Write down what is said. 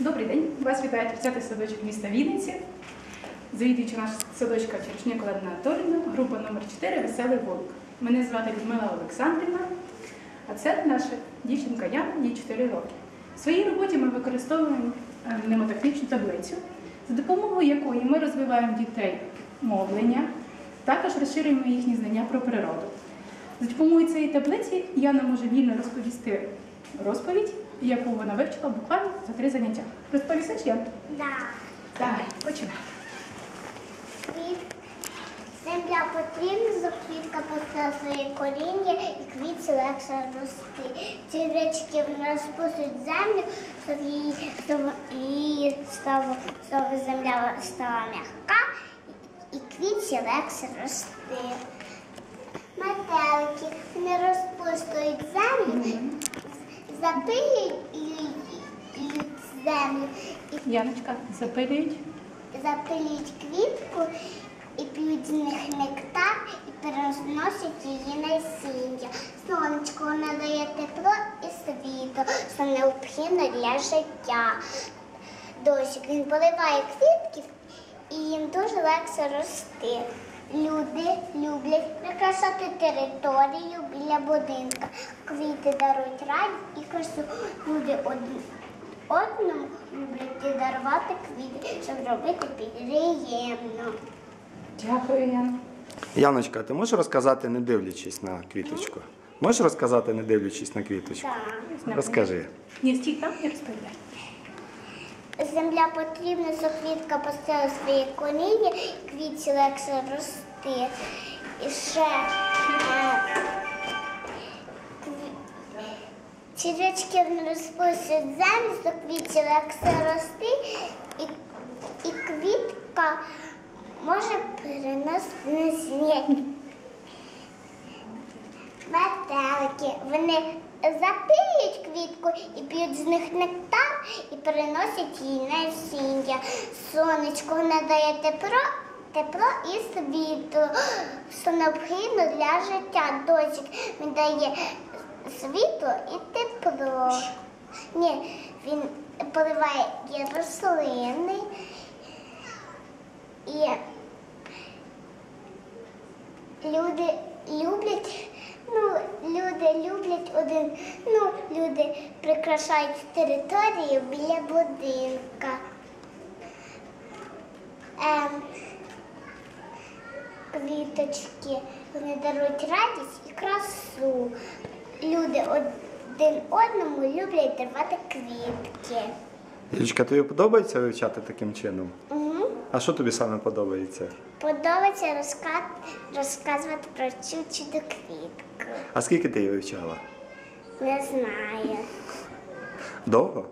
Добрий день! Вас вітає 30-й садочок міста Вінниці. Завідуючи наш садочка Черешняк Олена Анатолівна, група номер 4 Веселий Волк. Мене звати Людмила Олександрівна, а це наша дівчинка Яна, їй 4 роки. В своїй роботі ми використовуємо е, мнемотехнічну таблицю, за допомогою якої ми розвиваємо дітей мовлення, також розширюємо їхні знання про природу. За допомогою цієї таблиці Яна може вільно розповісти розповідь, яку вона вивчила буквально за три заняття. Розповісиш, Ян? Да. Давай, починай. Квіт. Земля потрібна, заквітка пустила своє коріння і квітці легше рости. Ці речки розпустять землю, щоб її, щоб її стала, щоб земля стала м'яка і квітці легше рости. Метелики не землю, запилюють землю Яночка, запилюють. запилюють квітку і п'ють з них нектар і переносять її насіння. Сонечко надає тепло і світло, що необхідно для життя. Дощик він поливає квітки і їм дуже легше рости. Люди люблять прикрашати територію біля будинка. Квіти дарують радість і красу. Люди одні одному люблять дарувати квіти, щоб робити приємно. Дякую, Яна. Яночка, ти можеш розказати, не дивлячись на квіточку? Можеш розказати, не дивлячись на квіточку? Так. Розкажи. Ні, стій там і розповідай. Земля потрібна, щоб квітка поставила своє коріння, квітці легше рости. І ще е, червячки не розпустять землю, щоб квітці легше рости, і, і квітка може насіння. Метелики. Вони запилюють квітку і п'ють з них нектар і переносять її насіння. Сонечко надає тепло, тепло і світло, що необхідно для життя. Дощик він дає світло і тепло. Ні, він поливає рослини. І люди люблять, ну, люди люблять один, ну, люди прикрашають територію біля будинка. Ем, квіточки, вони дарують радість і красу. Люди один одному люблять давати квітки. Яночка, тобі подобається вивчати таким чином? А що тобі саме подобається? Подобається розказ, розказувати про цю чудо квітку. А скільки ти її вивчала? Не знаю. Довго?